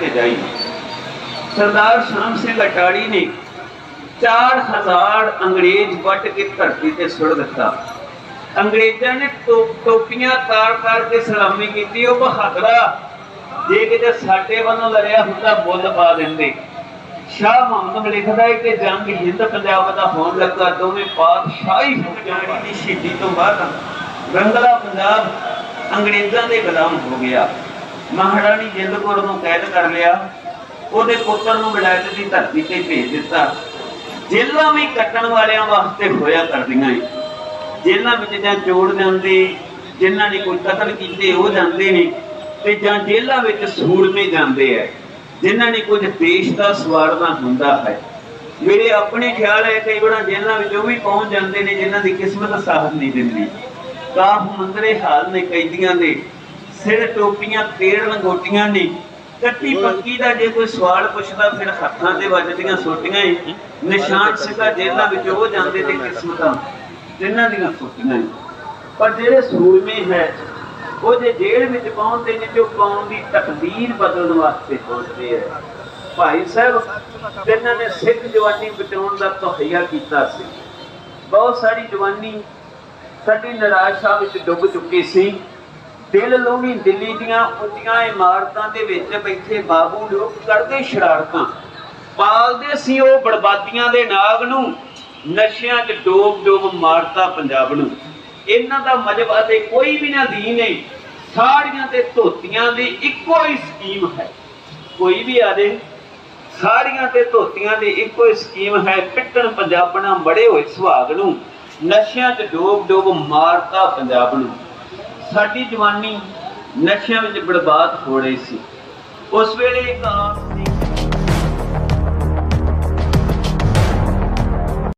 ਕੇ ਜਾਈ। ਸਰਦਾਰ ਸ਼ਾਮ ਸਿੰਘ ਅਟਾੜੀ ਨੇ 4000 ਅੰਗਰੇਜ਼ ਵੱਟ ਕੇ ਧਰਤੀ ਤੇ ਸੁੱਟ ਦਿੱਤਾ। ਅੰਗਰੇਜ਼ਾਂ ਨੇ ਟੋਪੀਆਂ ਤਾਰ ਤਾਰ ਕੇ ਸਲਾਮੀ ਕੀਤੀ, ਉਹ ਬਹਾਦਰਾ। ਜੇ ਕਿਤੇ ਸਾਡੇ ਵੱਲੋਂ ਲੜਿਆ ਹੁੰਦਾ, ਬੁੱਲ ਪਾ ਦਿੰਦੇ। ਸ਼ਾਹ ਮੁਹੰਮਦ ਲਿਖਦਾ ਹੈ ਕਿ ਜੰਗ ਹਿੰਦ ਪੰਜਾਬ ਦਾ ਹੋਣ ਲੱਗਾ, ਦੋਵੇਂ ਪਾਤਸ਼ਾਹੀ ਫੌਜਾਂ ਦੀ ਸ਼ਹੀਦੀ ਤੋਂ ਬਾਅਦ ਰੰਗਲਾ ਪੰਜਾਬ ਅੰਗਰੇਜ਼ਾਂ ਦੇ ਗੁਲਾਮ ਹੋ ਗਿਆ। ਮਹਾਰਾਣੀ ਜਿੰਦ ਕੌਰ ਨੂੰ ਕੈਦ ਕਰ ਲਿਆ। ਉਹਦੇ ਪੁੱਤਰ ਨੂੰ ਵਿਲਾਇਤ ਦੀ ਧਰਤੀ ਤੇ ਭੇਜ ਦਿੱਤਾ। ਜੇਲਾਂ ਵੀ ਕੱਟਣ ਵਾਲਿਆਂ ਵਾਸਤੇ ਹੋਇਆ ਕਰਦੀਆਂ ਏ ਜੇਲਾਂ ਵਿੱਚ ਜਾਂ ਚੋੜ ਜਾਂਦੇ, ਜਿਨ੍ਹਾਂ ਨੇ ਕੋਈ ਕਤਲ ਕੀਤੇ, ਉਹ ਜਾਂਦੇ ਨੇ ਤੇ ਜਾਂ ਜੇਲਾਂ ਵਿੱਚ ਸੂਰਮੇ ਜਾਂਦੇ ਐ, ਜਿਨ੍ਹਾਂ ਨੇ ਕੁਝ ਦੇਸ਼ ਦਾ ਸਵਾਰਨਾ ਹੁੰਦਾ ਹੈ। ਮੇਰੇ ਆਪਣੇ ਖਿਆਲ ਹੈ ਕਈ ਵਾਰ ਜੇਲਾਂ ਵਿੱਚ ਉਹ ਵੀ ਪਹੁੰਚ ਜਾਂਦੇ ਨੇ ਜਿਨ੍ਹਾਂ ਦੀ ਕਿਸਮਤ ਸਾਥ ਨਹੀਂ ਦਿੰਦੀ ਕਾਫ ਮੰਦਰੇ ਹਾਲ ਨੇ ਕੈਦੀਆਂ ਦੇ। ਸਿਰ ਟੋਪੀਆਂ ਤੇੜ ਲੰਗੋਟੀਆਂ ਨੇ। ਕੱਟੀ ਪੱਕੀ ਦਾ ਜੇ ਕੋਈ ਸਵਾਲ ਪੁੱਛਦਾ ਫਿਰ ਹੱਥਾਂ ਤੇ ਵੱਜਦੀਆਂ ਸੋਟੀਆਂ ਹੀ। ਨਿਸ਼ਾਨ ਸਿੱਧਾ ਜੇਲਾਂ ਵਿੱਚ ਉਹ ਜਾਂਦੇ ਤੇ ਕਿਸਮਤਾਂ ਜਿਨ੍ਹਾਂ ਦੀਆਂ ਸੋਟੀਆਂ ਹੀ ਪਰ ਜਿਹੜੇ ਸੂਰਮੇ ਹੈ ਉਹ ਜੇ ਜੇਲ੍ਹ ਵਿੱਚ ਪਹੁੰਚਦੇ ਨੇ ਜੋ ਕੌਮ ਦੀ ਤਕਦੀਰ ਬਦਲਣ ਵਾਸਤੇ ਪਹੁੰਚਦੇ ਹੈ ਭਾਈ ਸਾਹਿਬ ਜਿਨ੍ਹਾਂ ਨੇ ਸਿੱਖ ਜਵਾਨੀ ਬਚਾਉਣ ਦਾ ਤਹਈਆ ਕੀਤਾ ਸੀ ਬਹੁਤ ਸਾਰੀ ਜਵਾਨੀ ਸਾਡੀ ਨਿਰਾਸ਼ਾ ਵਿੱਚ ਡੁੱਬ ਚੁੱਕੀ ਸੀ। ਦਿਲ ਲੋਹਣੀ ਦਿੱਲੀ ਦੀਆਂ ਉੱਚੀਆਂ ਇਮਾਰਤਾਂ ਦੇ ਵਿੱਚ ਬੈਠੇ ਬਾਬੂ ਲੋਕ ਕਰਦੇ ਸ਼ਰਾਰਤਾਂ। ਪਾਲਦੇ ਸੀ ਉਹ ਬਰਬਾਦੀਆਂ ਦੇ ਨਾਗ ਨੂੰ। ਨਸ਼ਿਆਂ 'ਚ ਡੋਬ ਡੋਬ ਮਾਰਤਾ ਪੰਜਾਬ ਨੂੰ। ਇਹਨਾਂ ਦਾ ਮਜਬ ਅਤੇ ਕੋਈ ਵੀ ਨਾ ਦੀਨ ਨਹੀਂ। ਸਾੜੀਆਂ ਤੇ ਧੋਤੀਆਂ ਦੀ ਇੱਕੋ ਹੀ ਸਕੀਮ ਹੈ। ਕੋਈ ਵੀ ਆ ਜੇ। ਸਾੜੀਆਂ ਤੇ ਧੋਤੀਆਂ ਦੀ ਇੱਕੋ ਹੀ ਸਕੀਮ ਹੈ ਪਿੱਟਣ ਪੰਜਾਬਣਾ ਬੜੇ ਹੋਏ ਸੁਹਾਗ ਨੂੰ। ਨਸ਼ਿਆਂ 'ਚ ਡੋਬ ਡੋਬ ਮਾਰਤਾ ਪੰਜਾਬ ਨੂੰ। ਸਾਡੀ ਜਵਾਨੀ ਨਸ਼ਿਆਂ ਵਿੱਚ ਬਰਬਾਦ ਹੋ ਰਹੀ ਸੀ। ਉਸ ਵੇਲੇ ਇੱਕ ਆਸ